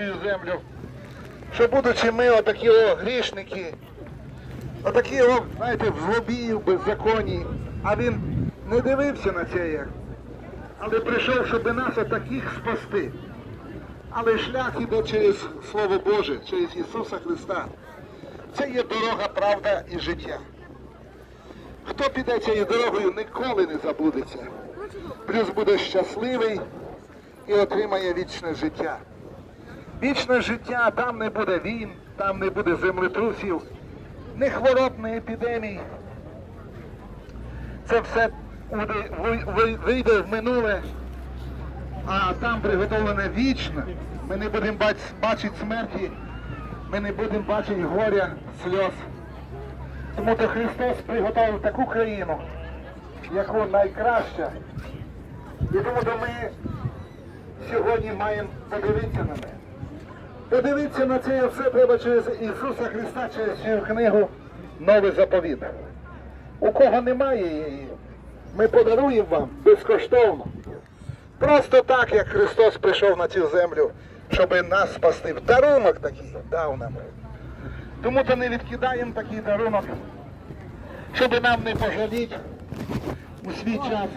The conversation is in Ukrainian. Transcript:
цю землю, що будучи ми отакі о грішники, отакі о, знаєте, в злобі, в беззаконні, а він не дивився на це. Але прийшов, щоб нас отаких спасти. Але шлях іде через Слово Боже, через Ісуса Христа. Це є дорога, правда і життя. Хто піде цією дорогою, ніколи не заблудиться. Плюс буде щасливий і отримає вічне життя. Вічне життя, там не буде війн, там не буде землетрусів, ні хвороб, ні епідемій. Це все вийде в минуле, а там приготовлене вічне. Ми не будемо бачити смерті, ми не будемо бачити горя, сльоз. Тому то Христос приготовив таку країну, яку найкраща. І тому то ми сьогодні маємо подивитися на неї. Подивитися на це все треба через Ісуса Христа, через цю книгу Новий заповіт. У кого немає її, ми подаруємо вам безкоштовно. Просто так, як Христос прийшов на цю землю, щоб нас спасти. Дарунок такий дав нам. Тому то не відкидаємо такий дарунок, щоб нам не пожаліти у свій час.